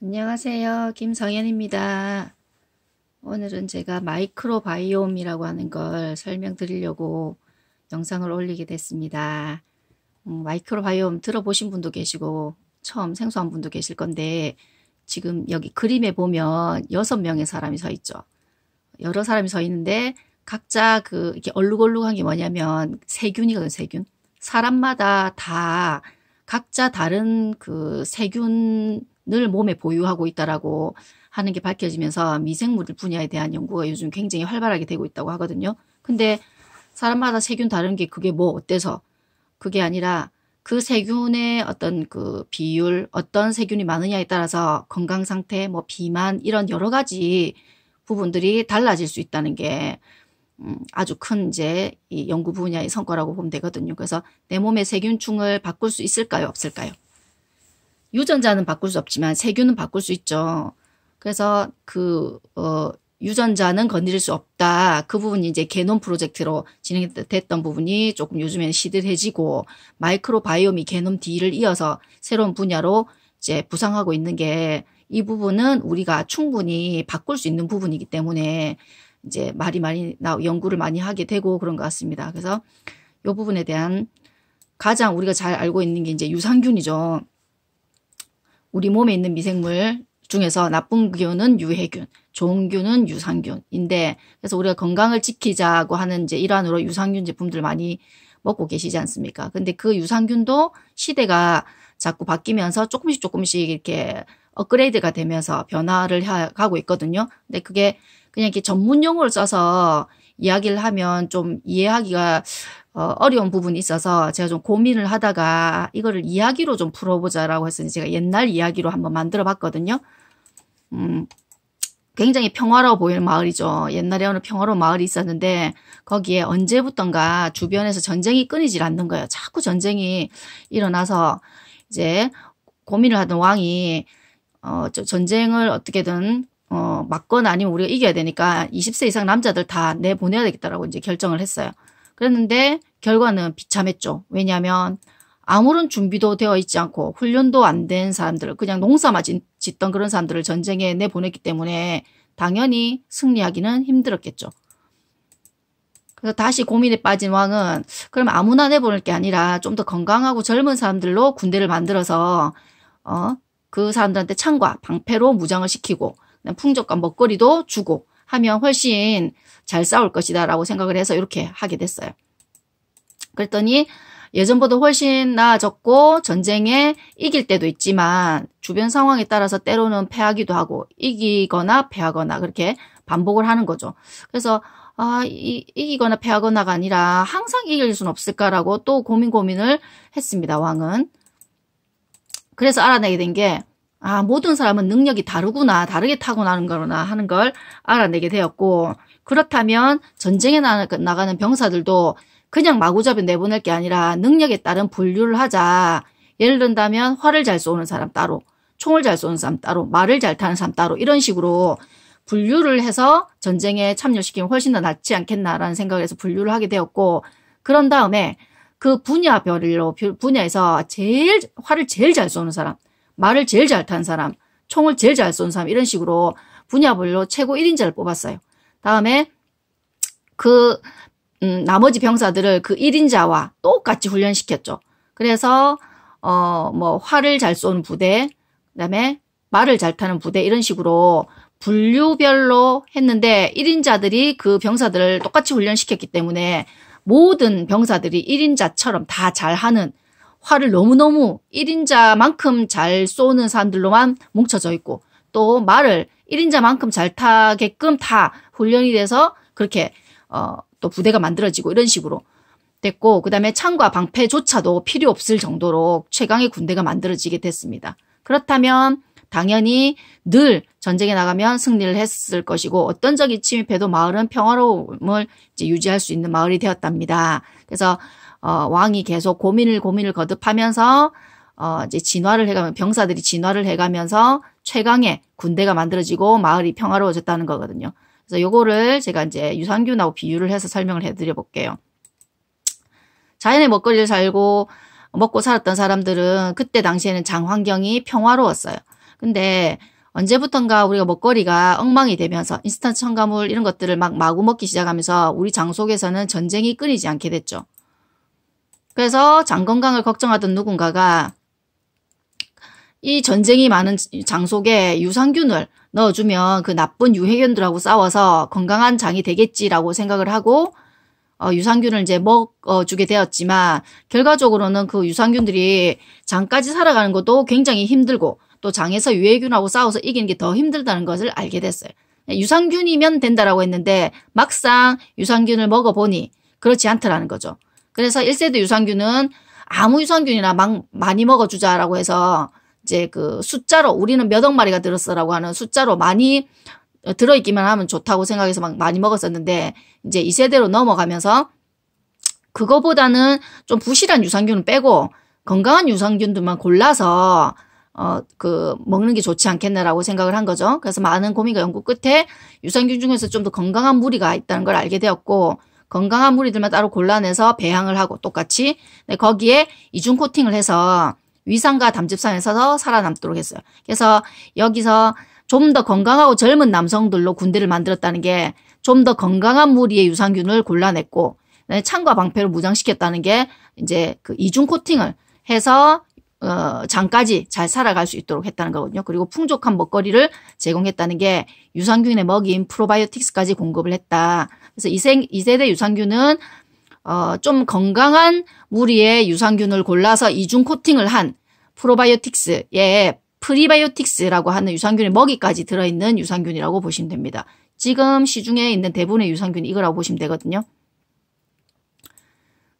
안녕하세요. 김성현입니다. 오늘은 제가 마이크로바이옴이라고 하는 걸 설명드리려고 영상을 올리게 됐습니다. 음, 마이크로바이옴 들어보신 분도 계시고 처음 생소한 분도 계실 건데 지금 여기 그림에 보면 여섯 명의 사람이 서 있죠. 여러 사람이 서 있는데 각자 그 이렇게 얼룩얼룩한 게 뭐냐면 세균이거든 세균. 사람마다 다 각자 다른 그 세균 늘 몸에 보유하고 있다라고 하는 게 밝혀지면서 미생물 분야에 대한 연구가 요즘 굉장히 활발하게 되고 있다고 하거든요. 근데 사람마다 세균 다른 게 그게 뭐 어때서 그게 아니라 그 세균의 어떤 그 비율, 어떤 세균이 많으냐에 따라서 건강 상태, 뭐 비만 이런 여러 가지 부분들이 달라질 수 있다는 게 음, 아주 큰 이제 이 연구 분야의 성과라고 보면 되거든요. 그래서 내 몸의 세균충을 바꿀 수 있을까요? 없을까요? 유전자는 바꿀 수 없지만 세균은 바꿀 수 있죠. 그래서 그, 어, 유전자는 건드릴 수 없다. 그 부분이 이제 게놈 프로젝트로 진행됐던 부분이 조금 요즘에는 시들해지고 마이크로바이옴이 게놈 D를 이어서 새로운 분야로 이제 부상하고 있는 게 이 부분은 우리가 충분히 바꿀 수 있는 부분이기 때문에 이제 말이 많이 나 연구를 많이 하게 되고 그런 것 같습니다. 그래서 이 부분에 대한 가장 우리가 잘 알고 있는 게 이제 유산균이죠. 우리 몸에 있는 미생물 중에서 나쁜 균은 유해균, 좋은 균은 유산균인데 그래서 우리가 건강을 지키자고 하는 이제 일환으로 유산균 제품들 많이 먹고 계시지 않습니까? 근데 그 유산균도 시대가 자꾸 바뀌면서 조금씩 조금씩 이렇게 업그레이드가 되면서 변화를 하고 있거든요. 근데 그게 그냥 이렇게 전문 용어를 써서 이야기를 하면 좀 이해하기가 어, 어려운 부분이 있어서 제가 좀 고민을 하다가 이거를 이야기로 좀 풀어보자라고 해서 제가 옛날 이야기로 한번 만들어 봤거든요. 음, 굉장히 평화로워 보이는 마을이죠. 옛날에 어느 평화로운 마을이 있었는데 거기에 언제부턴가 주변에서 전쟁이 끊이질 않는 거예요. 자꾸 전쟁이 일어나서 이제 고민을 하던 왕이 어, 전쟁을 어떻게든 어, 맞거나 아니면 우리가 이겨야 되니까 20세 이상 남자들 다 내보내야 되겠다라고 이제 결정을 했어요. 그랬는데 결과는 비참했죠. 왜냐하면 아무런 준비도 되어 있지 않고 훈련도 안 된 사람들, 그냥 농사만 짓던 그런 사람들을 전쟁에 내보냈기 때문에 당연히 승리하기는 힘들었겠죠. 그래서 다시 고민에 빠진 왕은 그럼 아무나 내보낼 게 아니라 좀 더 건강하고 젊은 사람들로 군대를 만들어서 어, 그 사람들한테 창과 방패로 무장을 시키고 풍족과 먹거리도 주고 하면 훨씬 잘 싸울 것이다 라고 생각을 해서 이렇게 하게 됐어요. 그랬더니 예전보다 훨씬 나아졌고 전쟁에 이길 때도 있지만 주변 상황에 따라서 때로는 패하기도 하고 이기거나 패하거나 그렇게 반복을 하는 거죠. 그래서 아, 이, 이기거나 패하거나가 아니라 항상 이길 수는 없을까라고 또 고민 고민을 했습니다. 왕은. 그래서 알아내게 된 게 아, 모든 사람은 능력이 다르구나, 다르게 타고나는 거구나 하는 걸 알아내게 되었고 그렇다면 전쟁에 나가는 병사들도 그냥 마구잡이 내보낼 게 아니라 능력에 따른 분류를 하자. 예를 든다면 활을 잘 쏘는 사람 따로, 총을 잘 쏘는 사람 따로, 말을 잘 타는 사람 따로 이런 식으로 분류를 해서 전쟁에 참여시키면 훨씬 더 낫지 않겠나라는 생각을 해서 분류를 하게 되었고 그런 다음에 그 분야별로 분야에서 제일 활을 제일 잘 쏘는 사람, 말을 제일 잘 타는 사람, 총을 제일 잘 쏘는 사람 이런 식으로 분야별로 최고 1인자를 뽑았어요. 다음에 그 음, 나머지 병사들을 그 1인자와 똑같이 훈련시켰죠. 그래서 어, 뭐 활을 잘 쏘는 부대, 그다음에 말을 잘 타는 부대 이런 식으로 분류별로 했는데 1인자들이 그 병사들을 똑같이 훈련시켰기 때문에 모든 병사들이 1인자처럼 다 잘하는 활을 너무너무 1인자만큼 잘 쏘는 사람들로만 뭉쳐져 있고 또 말을 1인자만큼 잘 타게끔 다 훈련이 돼서 그렇게 어, 또 부대가 만들어지고 이런 식으로 됐고 그 다음에 창과 방패조차도 필요 없을 정도로 최강의 군대가 만들어지게 됐습니다. 그렇다면 당연히 늘 전쟁에 나가면 승리를 했을 것이고 어떤 적이 침입해도 마을은 평화로움을 유지할 수 있는 마을이 되었답니다. 그래서 어, 왕이 계속 고민을 고민을 거듭하면서 어, 이제 진화를 해가면 병사들이 진화를 해가면서 최강의 군대가 만들어지고 마을이 평화로워졌다는 거거든요. 그래서 요거를 제가 이제 유산균하고 비유를 해서 설명을 해드려 볼게요. 자연의 먹거리를 살고 먹고 살았던 사람들은 그때 당시에는 장 환경이 평화로웠어요. 근데 언제부턴가 우리가 먹거리가 엉망이 되면서 인스턴트 첨가물 이런 것들을 막 마구 먹기 시작하면서 우리 장 속에서는 전쟁이 끊이지 않게 됐죠. 그래서 장 건강을 걱정하던 누군가가 이 전쟁이 많은 장 속에 유산균을 넣어주면 그 나쁜 유해균들하고 싸워서 건강한 장이 되겠지라고 생각을 하고 어, 유산균을 이제 먹어주게 되었지만 결과적으로는 그 유산균들이 장까지 살아가는 것도 굉장히 힘들고 또 장에서 유해균하고 싸워서 이기는 게 더 힘들다는 것을 알게 됐어요. 유산균이면 된다라고 했는데 막상 유산균을 먹어보니 그렇지 않더라는 거죠. 그래서 1세대 유산균은 아무 유산균이나 막 많이 먹어주자라고 해서 이제 그 숫자로 우리는 몇 억 마리가 들었어라고 하는 숫자로 많이 들어있기만 하면 좋다고 생각해서 막 많이 먹었었는데 이제 2세대로 넘어가면서 그거보다는 좀 부실한 유산균을 빼고 건강한 유산균들만 골라서 어, 그, 먹는 게 좋지 않겠나라고 생각을 한 거죠. 그래서 많은 고민과 연구 끝에 유산균 중에서 좀 더 건강한 무리가 있다는 걸 알게 되었고, 건강한 무리들만 따로 골라내서 배양을 하고 똑같이, 네, 거기에 이중 코팅을 해서 위산과 담즙산에서 살아남도록 했어요. 그래서 여기서 좀 더 건강하고 젊은 남성들로 군대를 만들었다는 게 좀 더 건강한 무리의 유산균을 골라냈고, 네, 창과 방패를 무장시켰다는 게 이제 그 이중 코팅을 해서 어, 장까지 잘 살아갈 수 있도록 했다는 거거든요. 그리고 풍족한 먹거리를 제공했다는 게 유산균의 먹인 프로바이오틱스까지 공급을 했다. 그래서 이세, 이세대 유산균은 어, 좀 건강한 무리의 유산균을 골라서 이중 코팅을 한 프로바이오틱스의 프리바이오틱스라고 하는 유산균의 먹이까지 들어있는 유산균이라고 보시면 됩니다. 지금 시중에 있는 대부분의 유산균이 이거라고 보시면 되거든요.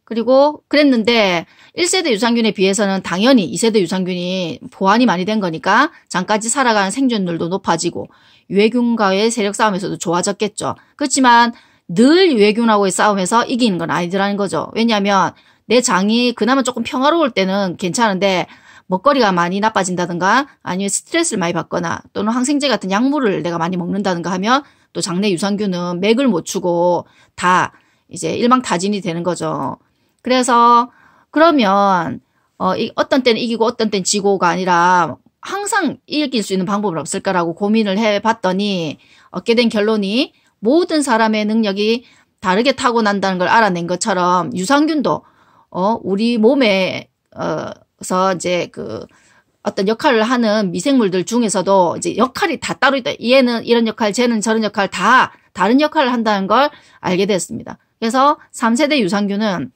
그리고 그랬는데 1세대 유산균에 비해서는 당연히 2세대 유산균이 보완이 많이 된 거니까 장까지 살아가는 생존율도 높아지고 유해균과의 세력 싸움에서도 좋아졌겠죠. 그렇지만 늘 유해균하고의 싸움에서 이기는 건 아니더라는 거죠. 왜냐하면 내 장이 그나마 조금 평화로울 때는 괜찮은데 먹거리가 많이 나빠진다든가 아니면 스트레스를 많이 받거나 또는 항생제 같은 약물을 내가 많이 먹는다든가 하면 또 장내 유산균은 맥을 못 추고 다 이제 일망타진이 되는 거죠. 그래서 그러면 어, 이, 어떤 때는 이기고 어떤 때는 지고가 아니라 항상 이길 수 있는 방법은 없을까라고 고민을 해봤더니 얻게 된 결론이 모든 사람의 능력이 다르게 타고난다는 걸 알아낸 것처럼 유산균도 어, 우리 몸에 어서 이제 그 어떤 역할을 하는 미생물들 중에서도 이제 역할이 다 따로 있다. 얘는 이런 역할, 쟤는 저런 역할 다 다른 역할을 한다는 걸 알게 됐습니다. 그래서 3세대 유산균은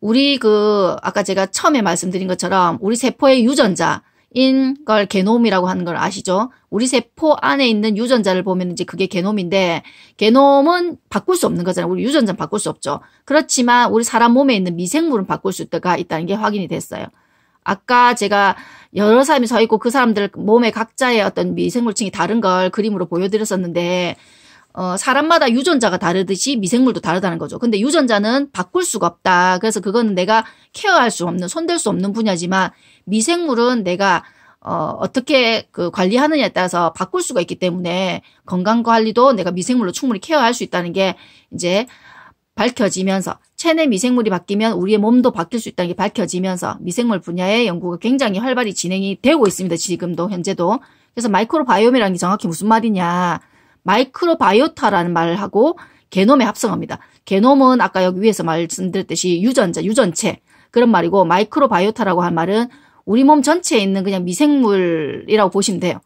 우리 그 아까 제가 처음에 말씀드린 것처럼 우리 세포의 유전자 인걸 게놈이라고 하는 걸 아시죠? 우리 세포 안에 있는 유전자를 보면 이제 그게 게놈인데 게놈은 바꿀 수 없는 거잖아요. 우리 유전자는 바꿀 수 없죠. 그렇지만 우리 사람 몸에 있는 미생물은 바꿀 수 있다가 있다는 게 확인이 됐어요. 아까 제가 여러 사람이 서 있고 그 사람들 몸에 각자의 어떤 미생물층이 다른 걸 그림으로 보여드렸었는데 어, 사람마다 유전자가 다르듯이 미생물도 다르다는 거죠. 근데 유전자는 바꿀 수가 없다. 그래서 그거는 내가 케어할 수 없는, 손댈 수 없는 분야지만 미생물은 내가 어, 어떻게 그 관리하느냐에 따라서 바꿀 수가 있기 때문에 건강 관리도 내가 미생물로 충분히 케어할 수 있다는 게 이제 밝혀지면서 체내 미생물이 바뀌면 우리의 몸도 바뀔 수 있다는 게 밝혀지면서 미생물 분야의 연구가 굉장히 활발히 진행이 되고 있습니다. 지금도 현재도. 그래서 마이크로바이옴이라는 게 정확히 무슨 말이냐. 마이크로바이오타라는 말을 하고 게놈에 합성합니다. 게놈은 아까 여기 위에서 말씀드렸듯이 유전자, 유전체 그런 말이고 마이크로바이오타라고 한 말은 우리 몸 전체에 있는 그냥 미생물이라고 보시면 돼요.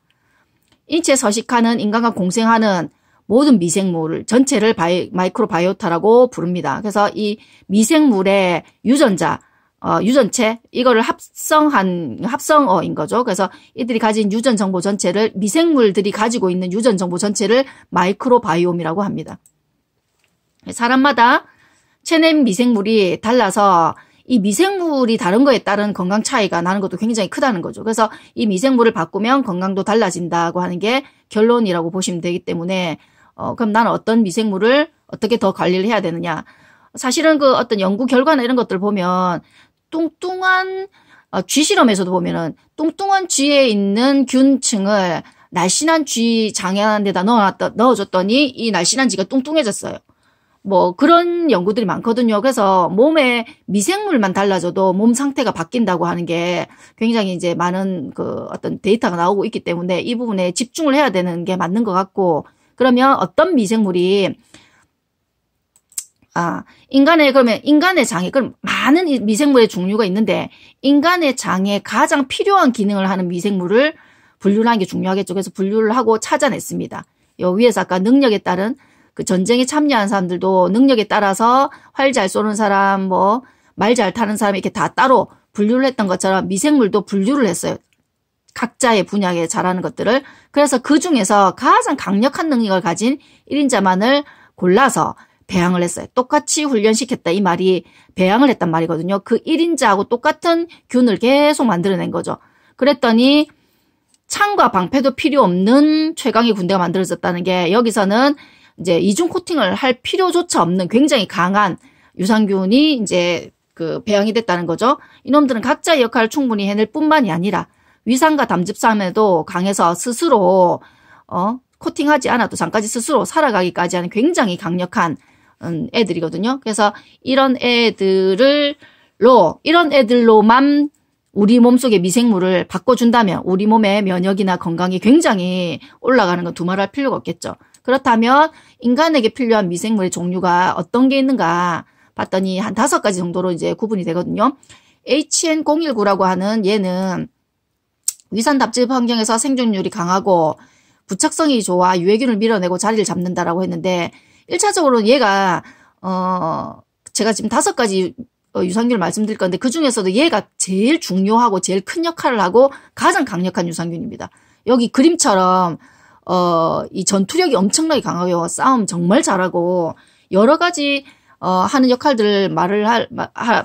인체 서식하는 인간과 공생하는 모든 미생물 전체를 바이, 마이크로바이오타라고 부릅니다. 그래서 이 미생물의 유전자, 어, 유전체 이거를 합성한 합성어인 거죠. 그래서 이들이 가진 유전 정보 전체를 미생물들이 가지고 있는 유전 정보 전체를 마이크로바이옴이라고 합니다. 사람마다 체내 미생물이 달라서 이 미생물이 다른 거에 따른 건강 차이가 나는 것도 굉장히 크다는 거죠. 그래서 이 미생물을 바꾸면 건강도 달라진다고 하는 게 결론이라고 보시면 되기 때문에 어, 그럼 나는 어떤 미생물을 어떻게 더 관리를 해야 되느냐. 사실은 그 어떤 연구 결과나 이런 것들 보면 뚱뚱한 어, 쥐 실험에서도 보면은 뚱뚱한 쥐에 있는 균층을 날씬한 쥐 장에 데다 넣어놨다, 넣어줬더니 이 날씬한 쥐가 뚱뚱해졌어요. 뭐 그런 연구들이 많거든요. 그래서 몸에 미생물만 달라져도 몸 상태가 바뀐다고 하는 게 굉장히 이제 많은 그 어떤 데이터가 나오고 있기 때문에 이 부분에 집중을 해야 되는 게 맞는 것 같고 그러면 어떤 미생물이 아, 인간의 그러면 인간의 장애 그럼 많은 미생물의 종류가 있는데 인간의 장에 가장 필요한 기능을 하는 미생물을 분류를 하는 게 중요하겠죠. 그래서 분류를 하고 찾아냈습니다. 요 위에서 아까 능력에 따른 그 전쟁에 참여한 사람들도 능력에 따라서 활 잘 쏘는 사람, 뭐 말 잘 타는 사람 이렇게 다 따로 분류를 했던 것처럼 미생물도 분류를 했어요. 각자의 분야에 잘하는 것들을. 그래서 그 중에서 가장 강력한 능력을 가진 1인자만을 골라서 배양을 했어요. 똑같이 훈련시켰다 이 말이 배양을 했단 말이거든요. 그 1인자하고 똑같은 균을 계속 만들어낸 거죠. 그랬더니 창과 방패도 필요 없는 최강의 군대가 만들어졌다는 게 여기서는 이제 이중 코팅을 할 필요조차 없는 굉장히 강한 유산균이 이제 그 배양이 됐다는 거죠. 이놈들은 각자의 역할을 충분히 해낼 뿐만이 아니라 위산과 담즙산에도 강해서 스스로 어 코팅하지 않아도 잠까지 스스로 살아가기까지 하는 굉장히 강력한 음, 애들이거든요. 그래서 이런 애들을로 이런 애들로만 우리 몸속의 미생물을 바꿔준다면 우리 몸의 면역이나 건강이 굉장히 올라가는 건 두말할 필요가 없겠죠. 그렇다면 인간에게 필요한 미생물의 종류가 어떤 게 있는가 봤더니 한 다섯 가지 정도로 이제 구분이 되거든요. HN019라고 하는 얘는 위산 답집 환경에서 생존율이 강하고 부착성이 좋아 유해균을 밀어내고 자리를 잡는다라고 했는데 1차적으로 얘가 어 제가 지금 다섯 가지 어, 유산균을 말씀드릴 건데 그 중에서도 얘가 제일 중요하고 제일 큰 역할을 하고 가장 강력한 유산균입니다. 여기 그림처럼 어, 이 전투력이 엄청나게 강하고요. 싸움 정말 잘하고 여러 가지 어, 하는 역할들을 말을 할,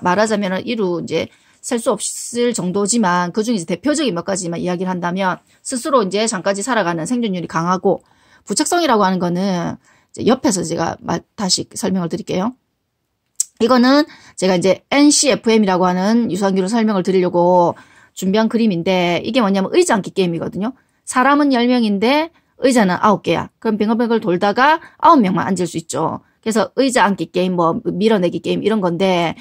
말하자면 이루 이제 셀 수 없을 정도지만 그 중에 대표적인 몇 가지만 이야기를 한다면 스스로 이제 잠까지 살아가는 생존율이 강하고 부착성이라고 하는 거는 옆에서 제가 다시 설명을 드릴게요. 이거는 제가 이제 NCFM이라고 하는 유산균을 설명을 드리려고 준비한 그림인데 이게 뭐냐면 의자 앉기 게임이거든요. 사람은 10명인데 의자는 9개야. 그럼 뱅글뱅글 돌다가 9명만 앉을 수 있죠. 그래서 의자 앉기 게임, 뭐 밀어내기 게임 이런 건데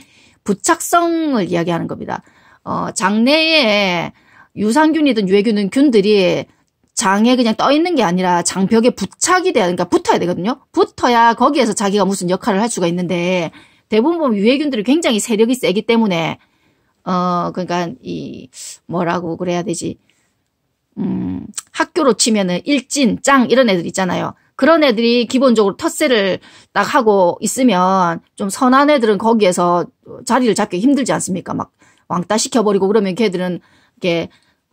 부착성을 이야기하는 겁니다. 어, 장내에 유산균이든 유해균은 균들이 장에 그냥 떠 있는 게 아니라 장벽에 부착이 돼야 그러니까 붙어야 되거든요. 붙어야 거기에서 자기가 무슨 역할을 할 수가 있는데 대부분 보면 유해균들이 굉장히 세력이 세기 때문에 어 그러니까 이 뭐라고 그래야 되지 음 학교로 치면은 일진 짱 이런 애들 있잖아요. 그런 애들이 기본적으로 텃세를 딱 하고 있으면 좀 선한 애들은 거기에서 자리를 잡기 힘들지 않습니까? 막 왕따 시켜버리고 그러면 걔들은 이렇게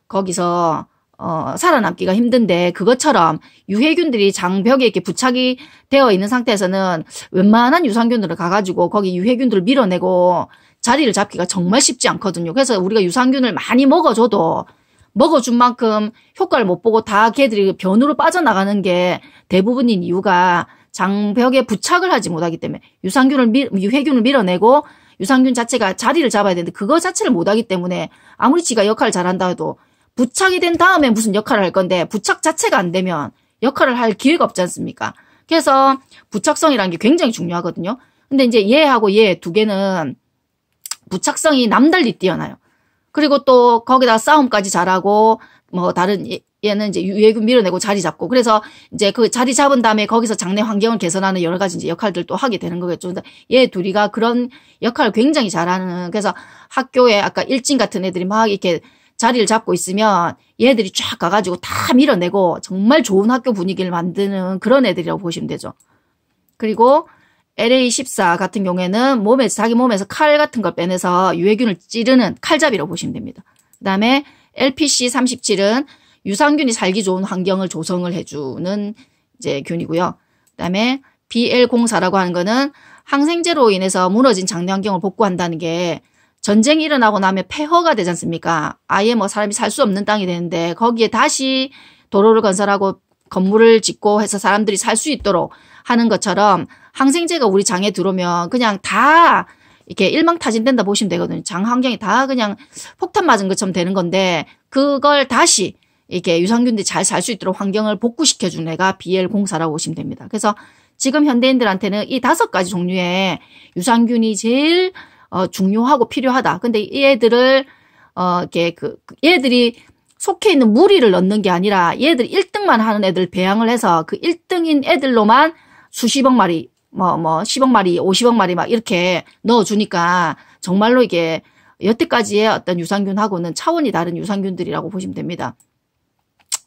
거기서 어, 살아남기가 힘든데 그것처럼 유해균들이 장벽에 이렇게 부착이 되어 있는 상태에서는 웬만한 유산균들을 가가지고 거기 유해균들을 밀어내고 자리를 잡기가 정말 쉽지 않거든요. 그래서 우리가 유산균을 많이 먹어줘도 먹어준 만큼 효과를 못 보고 다 걔들이 변으로 빠져나가는 게 대부분인 이유가 장벽에 부착을 하지 못하기 때문에 유산균을 밀, 유해균을 밀어내고 유산균 자체가 자리를 잡아야 되는데 그거 자체를 못하기 때문에 아무리 지가 역할을 잘한다 해도 부착이 된 다음에 무슨 역할을 할 건데 부착 자체가 안 되면 역할을 할 기회가 없지 않습니까? 그래서 부착성이라는 게 굉장히 중요하거든요. 근데 이제 얘하고 얘 두 개는 부착성이 남달리 뛰어나요. 그리고 또 거기다 싸움까지 잘하고 뭐 다른 얘는 이제 유해균 밀어내고 자리 잡고 그래서 이제 그 자리 잡은 다음에 거기서 장내 환경을 개선하는 여러 가지 이제 역할들 또 하게 되는 거겠죠. 근데 얘 둘이가 그런 역할을 굉장히 잘하는 그래서 학교에 아까 일진 같은 애들이 막 이렇게 자리를 잡고 있으면 얘들이 쫙 가가지고 다 밀어내고 정말 좋은 학교 분위기를 만드는 그런 애들이라고 보시면 되죠. 그리고 LA14 같은 경우에는 몸에 자기 몸에서 칼 같은 걸 빼내서 유해균을 찌르는 칼잡이라고 보시면 됩니다. 그 다음에 LPC37은 유산균이 살기 좋은 환경을 조성을 해주는 이제 균이고요. 그 다음에 BL04라고 하는 거는 항생제로 인해서 무너진 장내 환경을 복구한다는 게 전쟁이 일어나고 나면 폐허가 되지 않습니까? 아예 뭐 사람이 살 수 없는 땅이 되는데 거기에 다시 도로를 건설하고 건물을 짓고 해서 사람들이 살 수 있도록 하는 것처럼 항생제가 우리 장에 들어오면 그냥 다 이렇게 일망타진된다 보시면 되거든요. 장 환경이 다 그냥 폭탄 맞은 것처럼 되는 건데 그걸 다시 이렇게 유산균들이 잘 살 수 있도록 환경을 복구시켜 준 애가 BL04라고 보시면 됩니다. 그래서 지금 현대인들한테는 이 다섯 가지 종류의 유산균이 제일 어, 중요하고 필요하다. 근데 이 애들을 어, 이렇게 그, 그 얘들이 속해 있는 무리를 넣는 게 아니라 얘들 1등만 하는 애들 배양을 해서 그 1등인 애들로만 수십억 마리, 뭐, 뭐, 10억 마리, 50억 마리 막 이렇게 넣어 주니까 정말로 이게 여태까지의 어떤 유산균하고는 차원이 다른 유산균들이라고 보시면 됩니다.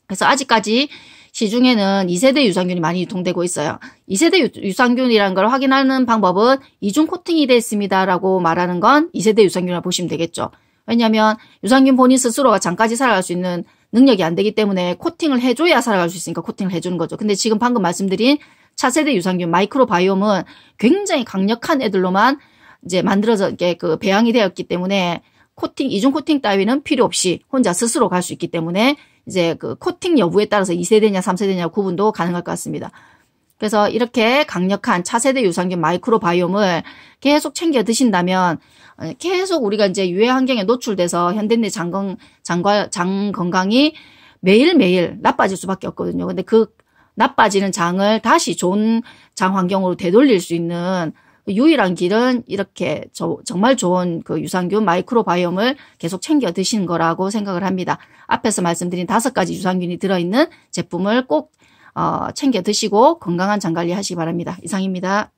그래서 아직까지 시중에는 2세대 유산균이 많이 유통되고 있어요. 2세대 유산균이라는 걸 확인하는 방법은 이중 코팅이 됐습니다라고 말하는 건 2세대 유산균이라고 보시면 되겠죠. 왜냐하면 유산균 본인 스스로가 잠까지 살아갈 수 있는 능력이 안 되기 때문에 코팅을 해줘야 살아갈 수 있으니까 코팅을 해주는 거죠. 근데 지금 방금 말씀드린 차세대 유산균 마이크로바이옴은 굉장히 강력한 애들로만 이제 만들어져 이게 그 배양이 되었기 때문에 코팅 이중 코팅 따위는 필요 없이 혼자 스스로 갈 수 있기 때문에 이제 그 코팅 여부에 따라서 2세대냐 3세대냐 구분도 가능할 것 같습니다. 그래서 이렇게 강력한 차세대 유산균 마이크로바이옴을 계속 챙겨 드신다면 어, 계속 우리가 이제 유해 환경에 노출돼서 현대인의 장건 장과 장 건강이 매일매일 나빠질 수밖에 없거든요. 근데 그 나빠지는 장을 다시 좋은 장 환경으로 되돌릴 수 있는 유일한 길은 이렇게 저, 정말 좋은 그 유산균 마이크로바이옴을 계속 챙겨 드시는 거라고 생각을 합니다. 앞에서 말씀드린 다섯 가지 유산균이 들어있는 제품을 꼭 어, 챙겨 드시고 건강한 장 관리 하시기 바랍니다. 이상입니다.